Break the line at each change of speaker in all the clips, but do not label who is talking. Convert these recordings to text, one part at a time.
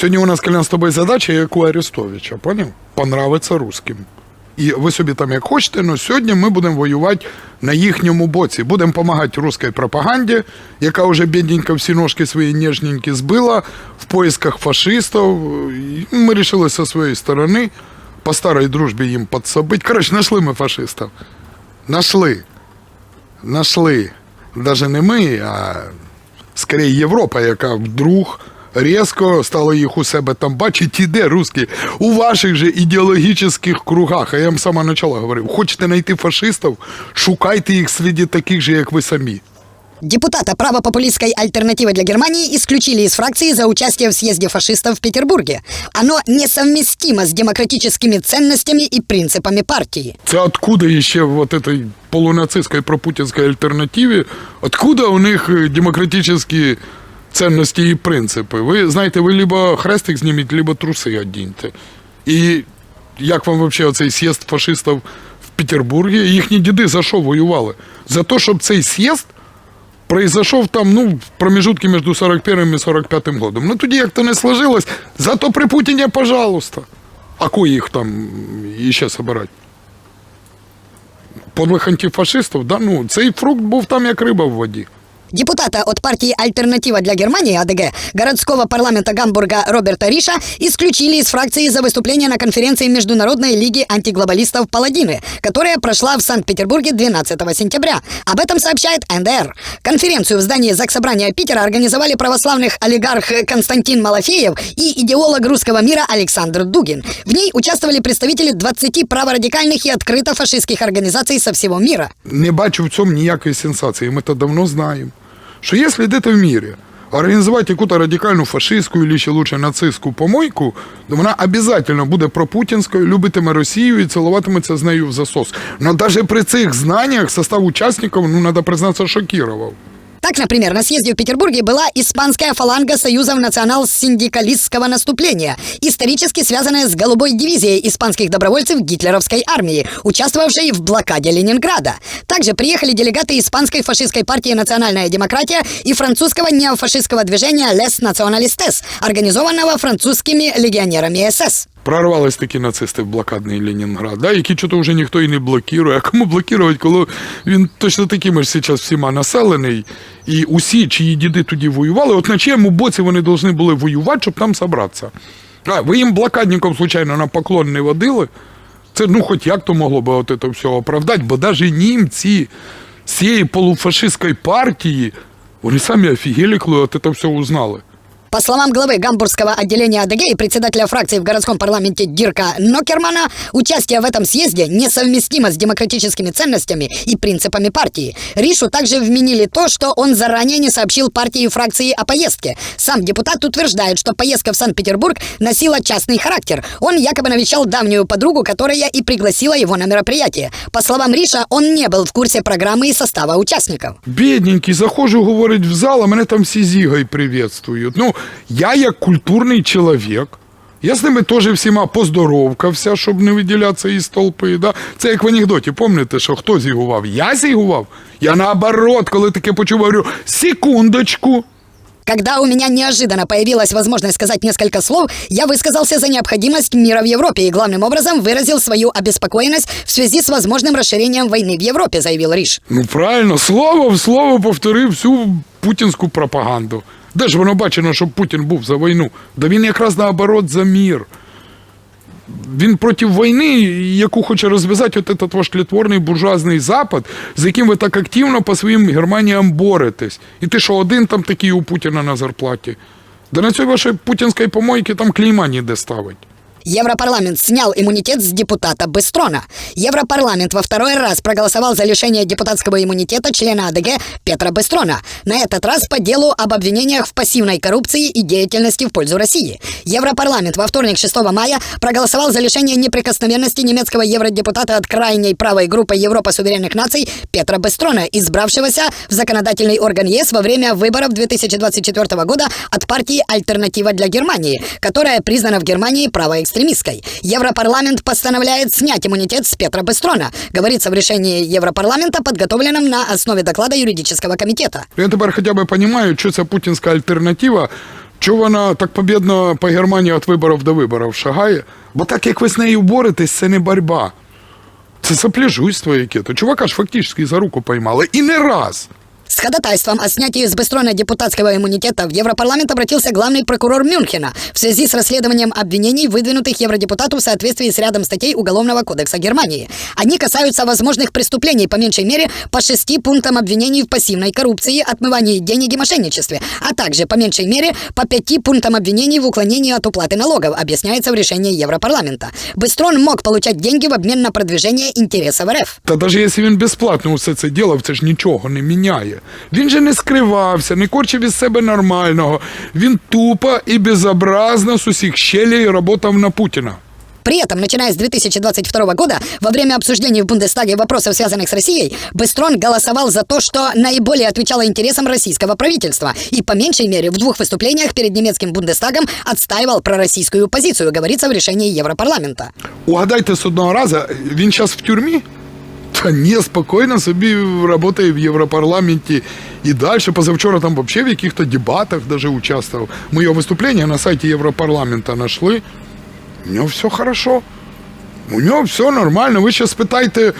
Сьогодні у нас Колян, з тобою задача, як у Арестовича, поняв? Понравиться русським. І ви собі там як хочете, але сьогодні ми будемо воювати на їхньому боці. Будемо допомагати русській пропаганді, яка вже бідненько всі ножки свої ніжненькі збила в поисках фашистів. Ми вирішили зі своєї сторони по старій дружбі їм підсобити. Коротше, знайшли ми фашистів. Нашли. Нашли. Даже не ми, а скоріше Європа, яка вдруг різко стала їх у себе там бачить, іде русські у ваших же ідеологічних кругах. А я вам з самого початку говорив: хочете знайти фашистів, шукайте їх серед таких же, як ви самі.
Депутата правопопулистской альтернативы для Германии исключили из фракции за участие в съезде фашистов в Петербурге. Оно несовместимо с демократическими ценностями и принципами партии.
Це откуда ще в вот этой полунацистській пропутінській альтернативі, откуда у них е, демократичні цінності і принципи? Ви знаєте, ви либо хрестик зніміть, либо труси одіньте. І як вам взагалі оцей з'їзд фашистів в Петербургі? Їхні діди за що воювали? За те, щоб цей з'їзд произошов там, ну, в промежутке между 41 и 45 годом. Ну, тоді як-то не сложилось. Зато при Путіні, пожалуйста. А кої їх там іще собирати? Подлих антифашистів, да? ну, цей фрукт був там як риба в воді.
Депутата от партии «Альтернатива для Германии» АДГ городского парламента Гамбурга Роберта Риша исключили из фракции за выступление на конференции Международной лиги антиглобалистов «Паладины», которая прошла в Санкт-Петербурге 12 сентября. Об этом сообщает НДР. Конференцию в здании Заксобрания Питера организовали православных олигарх Константин Малафеев и идеолог русского мира Александр Дугин. В ней участвовали представители 20 праворадикальных и открыто фашистских организаций со всего мира.
Не бачу в цьому ніякої сенсації. Ми то давно знаємо. Що якщо йдете в мірі організувати радикальну фашистську і ще лучше нацистську помойку, то вона обов'язково буде пропутінською, любитиме Росію і цілуватиметься з нею в засос. Но навіть при цих знаннях состав учасників, ну, треба признатися, шокував.
Так, например, на съезде в Петербурге была испанская фаланга Союзов национал-синдикалистского наступления, исторически связанная с голубой дивизией испанских добровольцев гитлеровской армии, участвовавшей в блокаде Ленинграда. Также приехали делегаты испанской фашистской партии «Национальная демократия» и французского неофашистского движения «Лес Националистес», организованного французскими легионерами СС.
Прорвались такі нацисти в блокадний Ленінград, да, які чого вже ніхто і не блокує. А кому блокувати, коли він точно такими ж зараз всіма населений, і усі, чиї діди тоді воювали, от на чиєму боці вони повинні були воювати, щоб там зібратися. А, ви їм блокадником, случайно, на поклон не водили? Це, ну, хоч як то могло би от це все оправдати, бо навіть німці з цієї полуфашистської партії, вони самі офігели, коли от це все узнали.
По словам главы гамбургского отделения АДГ и председателя фракции в городском парламенте Дирка Нокермана, участие в этом съезде несовместимо с демократическими ценностями и принципами партии. Ришу также вменили то, что он заранее не сообщил партии и фракции о поездке. Сам депутат утверждает, что поездка в Санкт-Петербург носила частный характер. Он якобы навещал давнюю подругу, которая и пригласила его на мероприятие. По словам Риша, он не был в курсе программы и состава участников.
Бідненький, заходжу, говорить в зал, а мене там всі зігай приветствують. Ну, я як культурний чоловік, я з ними теж всіма поздоровкався, щоб не виділятися із толпи. Да? Це як в анекдоті, пам'ятаєте, що хто зігував? Я зігував? Я наоборот, коли таке почув, говорю, секундочку.
Когда у меня неожиданно появилась возможность сказать несколько слов, я высказался за необходимость мира в Европе и главным образом выразил свою обеспокоенность в связи с возможным расширением войны в Европе, заявил Риш.
Ну правильно, слово в слово повторив всю путінську пропаганду. Де ж воно бачено, щоб Путін був за війну? Да він якраз наоборот за мір. Він проти війни, яку хоче розв'язати от этот ваш клітворний буржуазний Запад, з яким ви так активно по своїм Германіям боретесь. І ти що один там такий у Путіна на зарплаті? Да на цій вашій путінській помойці там клейма ніде ставить.
Европарламент снял иммунитет с депутата Быстрона. Европарламент во второй раз проголосовал за лишение депутатского иммунитета члена АДГ Петра Быстрона. На этот раз по делу об обвинениях в пассивной коррупции и деятельности в пользу России. Европарламент во вторник 6 мая проголосовал за лишение неприкосновенности немецкого евродепутата от крайней правой группы Европа суверенных наций Петра Быстрона, избравшегося в законодательный орган ЕС во время выборов 2024 года от партии «Альтернатива для Германии», которая признана в Германии правоэкстремистской. Европарламент постановляет снять иммунитет с Петра Быстрона, говорится в решении Европарламента, подготовленном на основе доклада юридического комитета.
Я тепер хоча б розумію, що ця путінська альтернатива Чого вона так побідно по Германії від виборів до виборів шагає? Бо так як ви з нею боретесь, це не боротьба. Це сопляжуйство яке-то. Чувака ж фактично за руку поймали. І не раз.
С ходатайством о снятии с Бестрона депутатского иммунитета в Европарламент обратился главный прокурор Мюнхена в связи с расследованием обвинений, выдвинутых евродепутату в соответствии с рядом статей Уголовного кодекса Германии. Они касаются возможных преступлений, по меньшей мере, по шести пунктам обвинений в пассивной коррупции, отмывании денег и мошенничестве, а также, по меньшей мере, по пяти пунктам обвинений в уклонении от уплаты налогов, объясняется в решении Европарламента. Бестрон мог получать деньги в обмен на продвижение интересов РФ.
Та навіть якщо він безплатно все це ділав, це ж нічого не міняє. Він же не скривався, не корчив із себе нормального. Він тупо і безобразно з усіх щелей работав на Путіна.
При этом, начиная с 2022 года, во время обсуждений в Бундестаге вопросов, связанных с Россией, Бестрон голосовал за то, что наиболее отвечало интересам российского правительства и, по меньшей мере, в двух выступлениях перед немецким Бундестагом отстаивал пророссийскую позицию, говорится в решении Европарламента.
Угадайте з одного разу, він зараз в тюрмі? Та спокійно собі працює в Європарламенті і далі. Позавчора там взагалі в яких-то дебатах даже участвував. Ми його виступлення на сайті Європарламента знайшли. У нього все хорошо. У нього все нормально. Ви ще спитайте,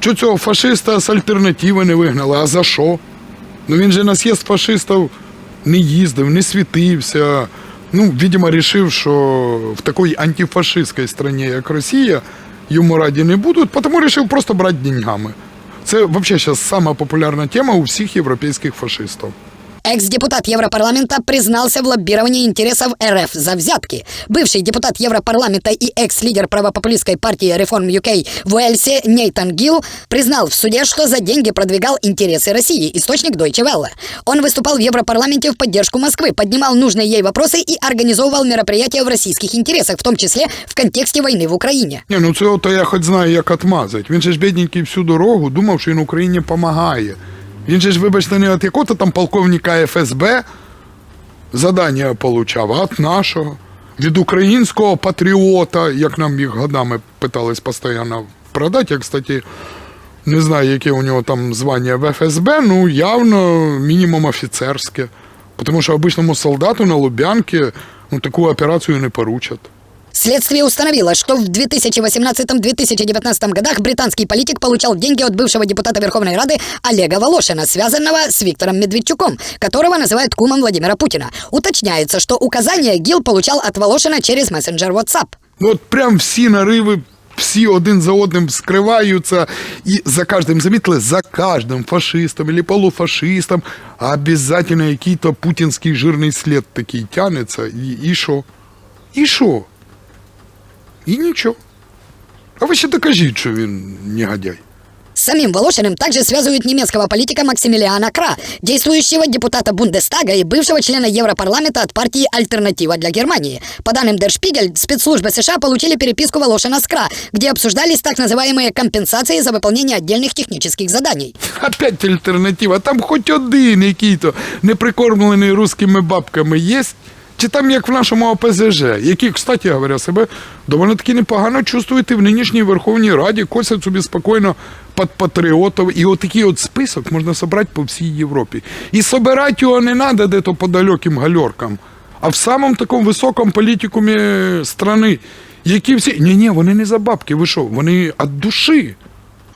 що цього фашиста з альтернативи не вигнали, а за що? Ну він же на з'їзд фашистів не їздив, не світився. Ну, видимо, рішив, що в такій антифашистській країні, як Росія, йому раді не будуть, тому вирішив просто брати деньгами. Це взагалі зараз сама популярна тема у всіх європейських фашистів.
Экс-депутат Европарламента признался в лоббировании интересов РФ за взятки. Бывший депутат Европарламента и экс-лидер правопопулистской партии Reform UK в Уэльсе Нейтан Гилл признал в суде, что за деньги продвигал интересы России, источник Deutsche Welle. Он выступал в Европарламенте в поддержку Москвы, поднимал нужные ей вопросы и организовывал мероприятия в российских интересах, в том числе в контексте войны в Украине.
Ні, ну це то я хоч знаю, як отмазати. Він же ж бідненький всю дорогу думав, що він Україні допомагає. Він же ж, вибачте, не від якого-то там полковника ФСБ задання получав, а від нашого. Від українського патріота, як нам їх годами питались постійно продати. Я, кстати, не знаю, яке у нього там звання в ФСБ, ну явно мінімум офіцерське. Тому що обичному солдату на Лубянці ну, таку операцію не поручать.
Следствие установило, что в 2018-2019 годах британский политик получал деньги от бывшего депутата Верховной Рады Олега Волошина, связанного с Виктором Медведчуком, которого называют кумом Владимира Путина. Уточняется, что указания Гил получал от Волошина через мессенджер WhatsApp.
Ну, от прям всі нариви, всі один за одним скриваються, і за кожним, замітили, за кожним фашистом або полуфашистом обов'язково який-то путінський жирний слід такий тянеться. І, і що? І що? І нічого. А ви ще докажіть, що він негодяй.
С самим Волошиным также связывают немецкого политика Максимилиана Кра, действующего депутата Бундестага и бывшего члена Европарламента от партии «Альтернатива для Германии». По данным Der Spiegel, спецслужбы США получили переписку Волошина с Кра, где обсуждались так называемые компенсации за выполнение отдельных технических заданий.
Опять альтернатива. Там хоч один який-то неприкормлений русскими бабками є. Чи там як в нашому ОПЗЖ, які, кстати говоря, себе доволі таки непогано чувствують в нинішній Верховній Раді, косять собі спокійно під патріотів. І отакий от список можна зібрати по всій Європі. І собирати його не треба де-то по далеким гальоркам, а в самому такому високому політикумі страни, які всі. Ні-ні, вони не за бабки, ви що, вони від душі.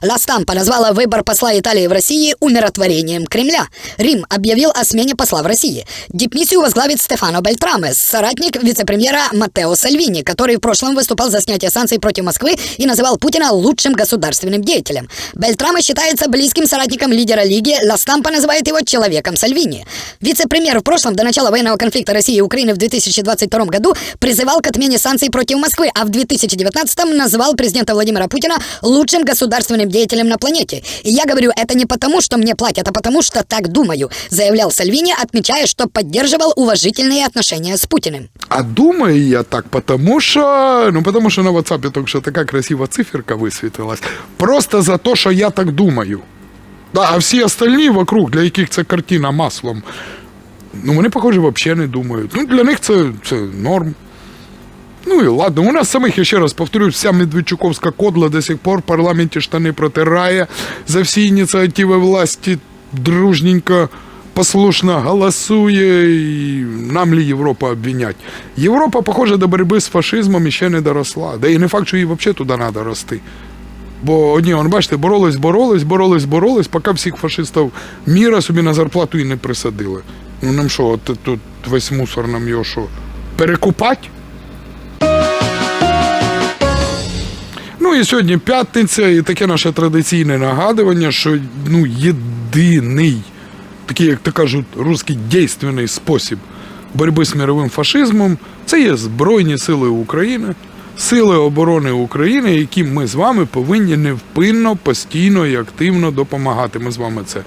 Ла Стампа назвала выбор посла Италии в России умиротворением Кремля. Рим объявил о смене посла в России. Дипмиссию возглавит Стефано Бельтрамес, соратник вице-премьера Матео Сальвини, который в прошлом выступал за снятие санкций против Москвы и называл Путина лучшим государственным деятелем. Бельтраме считается близким соратником лидера Лиги, Ла Стампа называет его человеком Сальвини. Вице-премьер в прошлом, до начала военного конфликта России и Украины в 2022 году, призывал к отмене санкций против Москвы, а в 2019 назвал президента Владимира Путина лучшим государственным деятелем на планете. И я говорю это не потому, что мне платят, а потому, что так думаю, заявлял Сальвини, отмечая, что поддерживал уважительные отношения с Путиным.
А думаю я так, потому что, ну потому что на WhatsApp только что такая красивая циферка высветилась. Просто за то, что я так думаю. Да, а всі остальні вокруг, для яких це картина маслом, ну вони, похоже, взагалі не думають. Ну, для них це, це норм. Ну і ладно, у нас самих, я ще раз повторюю, вся Медведчуковська кодла до сих пор в парламенті штани протирає за всі ініціативи власті дружненько послушно голосує, і нам ли Європа обвинять. Європа, похоже, до боротьби з фашизмом ще не доросла. Да і не факт, що їй взагалі туди треба рости. Бо одні, он, бачите, боролись, боролись, боролись, боролись, поки всіх фашистів міра собі на зарплату і не присадили. Ну нам що, от тут весь мусор нам його що, перекупать? І сьогодні п'ятниця, і таке наше традиційне нагадування, що ну, єдиний, такий, як то кажуть, русський дійственний спосіб боротьби з мировим фашизмом це є Збройні Сили України, Сили оборони України, яким ми з вами повинні невпинно, постійно і активно допомагати. Ми з вами це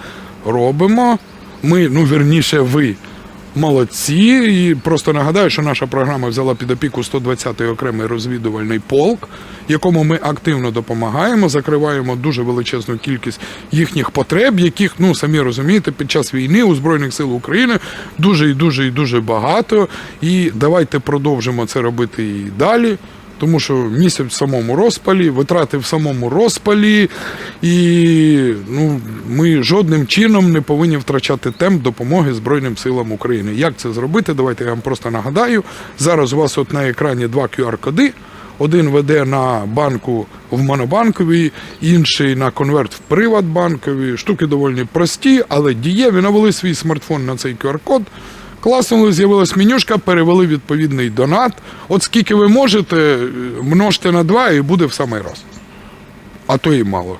робимо. Ми, ну вірніше, ви молодці. І просто нагадаю, що наша програма взяла під опіку 120-й окремий розвідувальний полк, якому ми активно допомагаємо, закриваємо дуже величезну кількість їхніх потреб, яких, ну самі розумієте, під час війни у Збройних сил України дуже і дуже і дуже багато. І давайте продовжимо це робити і далі. Тому що місяць в самому розпалі, витрати в самому розпалі, і ну, ми жодним чином не повинні втрачати темп допомоги Збройним силам України. Як це зробити? Давайте я вам просто нагадаю. Зараз у вас от на екрані два QR-коди. Один веде на банку в Монобанковій, інший на конверт в Приватбанковій. Штуки доволі прості, але дієві. Навели свій смартфон на цей QR-код. Класно, з'явилась менюшка, перевели відповідний донат. От скільки ви можете, множте на два і буде в самий раз. А то і мало.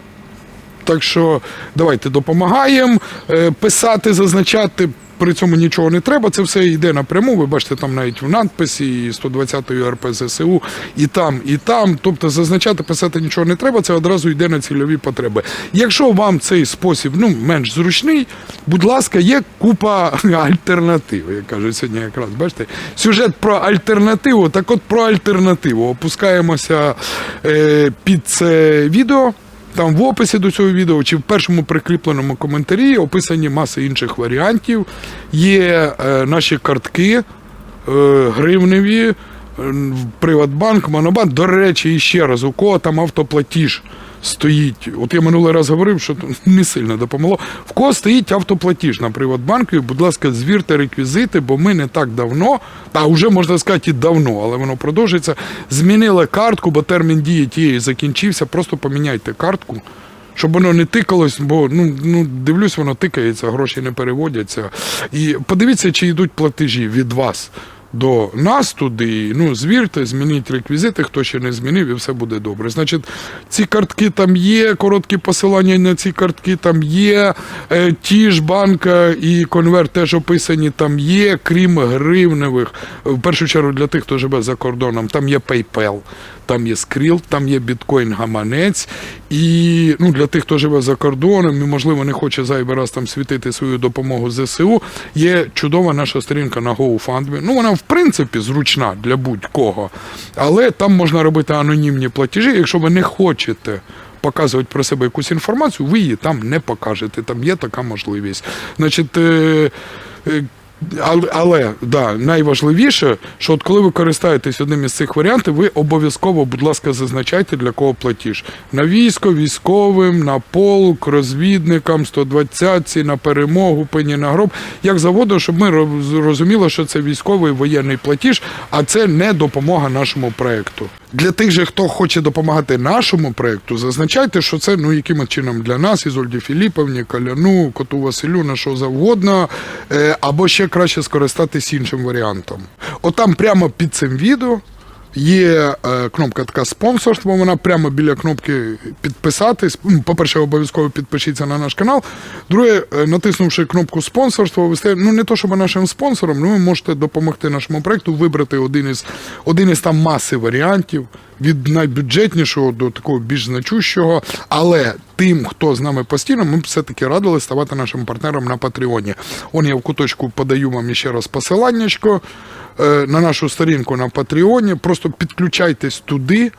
Так що давайте допомагаємо. Е, Писати, зазначати при цьому нічого не треба. Це все йде напряму. Ви бачите, там навіть в надписі 120-ї РПЗСУ, і там, і там. Тобто зазначати, писати нічого не треба, це одразу йде на цільові потреби. Якщо вам цей спосіб ну, менш зручний, будь ласка, є купа альтернатив. Як кажуть сьогодні, якраз бачите, сюжет про альтернативу. Так от про альтернативу. Опускаємося е, під це відео. Там в описі до цього відео чи в першому прикріпленому коментарі описані маси інших варіантів. Є е, наші картки е, гривневі, е, Приватбанк, Монобанк. До речі, і ще раз, у кого там автоплатіж стоїть. От я минулий раз говорив, що не сильно допомогло. В кого стоїть автоплатіж на Приватбанку, будь ласка, звірте реквізити, бо ми не так давно, а вже можна сказати і давно, але воно продовжується. Змінили картку, бо термін дії тієї закінчився. Просто поміняйте картку. Щоб воно не тикалось, бо ну, ну дивлюсь, воно тикається, гроші не переводяться. І подивіться, чи йдуть платежі від вас до нас туди. Ну, звірте, змініть реквізити, хто ще не змінив, і все буде добре. Значить, ці картки там є, короткі посилання на ці картки там є. Е, ті ж банка і конверт теж описані там є, крім гривневих. В першу чергу для тих, хто живе за кордоном, там є PayPal. Там є Skrill, там є біткоін гаманець. І ну, для тих, хто живе за кордоном і, можливо, не хоче зайвий раз там світити свою допомогу ЗСУ, є чудова наша сторінка на GoFundMe. Ну, вона, в принципі, зручна для будь-кого. Але там можна робити анонімні платежі, якщо ви не хочете. Показувати про себе якусь інформацію, ви її там не покажете. Там є така можливість. Значить, е, е, але, але да, найважливіше, що от коли ви користаєтесь одним із цих варіантів, ви обов'язково, будь ласка, зазначайте для кого платіж. На військо, військовим, на полк, розвідникам, 120 на перемогу, пені на гроб. Як заводу, щоб ми розуміли, що це військовий воєнний платіж, а це не допомога нашому проекту. Для тих же, хто хоче допомагати нашому проекту, зазначайте, що це ну яким чином для нас, Ізольді Філіповні, Каляну, Коту Василю, на що завгодно, е, або ще краще скористатись іншим варіантом. Отам прямо під цим відео. Є е, кнопка така спонсорство, вона прямо біля кнопки підписатись. Ну, По-перше, обов'язково підпишіться на наш канал. Друге, е, натиснувши кнопку спонсорство, ви стає, ну не то, щоб нашим спонсором, ну ви можете допомогти нашому проекту вибрати один із один із там маси варіантів від найбюджетнішого до такого більш значущого. Але тим, хто з нами постійно, ми все-таки радили ставати нашим партнером на Патреоні. Он я в куточку подаю вам ще раз посиланнячко е, на нашу сторінку на Патреоні. Просто підключайтесь туди.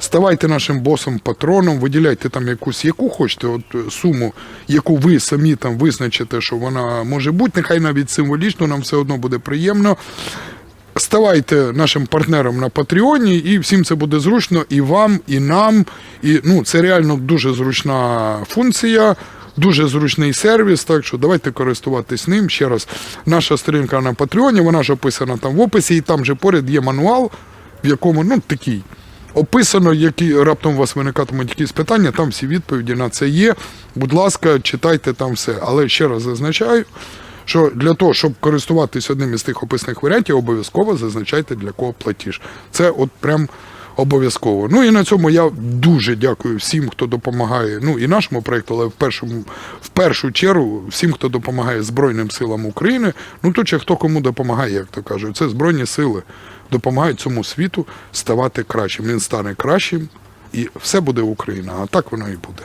Ставайте нашим босом, патроном, виділяйте там якусь, яку хочете, от е, суму, яку ви самі там визначите, що вона може бути, нехай навіть символічно, нам все одно буде приємно. Ставайте нашим партнером на Патреоні, і всім це буде зручно і вам, і нам. І ну, це реально дуже зручна функція. Дуже зручний сервіс, так що давайте користуватись ним. Ще раз, наша сторінка на Патреоні, вона ж описана там в описі, і там же поряд є мануал, в якому ну такий. Описано, які раптом у вас виникатимуть якісь питання, там всі відповіді на це є. Будь ласка, читайте там все. Але ще раз зазначаю, що для того, щоб користуватись одним із тих описаних варіантів, обов'язково зазначайте для кого платіж. Це от прям обов'язково. Ну і на цьому я дуже дякую всім, хто допомагає. Ну і нашому проєкту, але в першому, в першу чергу всім, хто допомагає Збройним силам України. Ну тут ще хто кому допомагає, як то кажуть. Це Збройні сили допомагають цьому світу ставати кращим. Він стане кращим, і все буде Україна. А так воно і буде.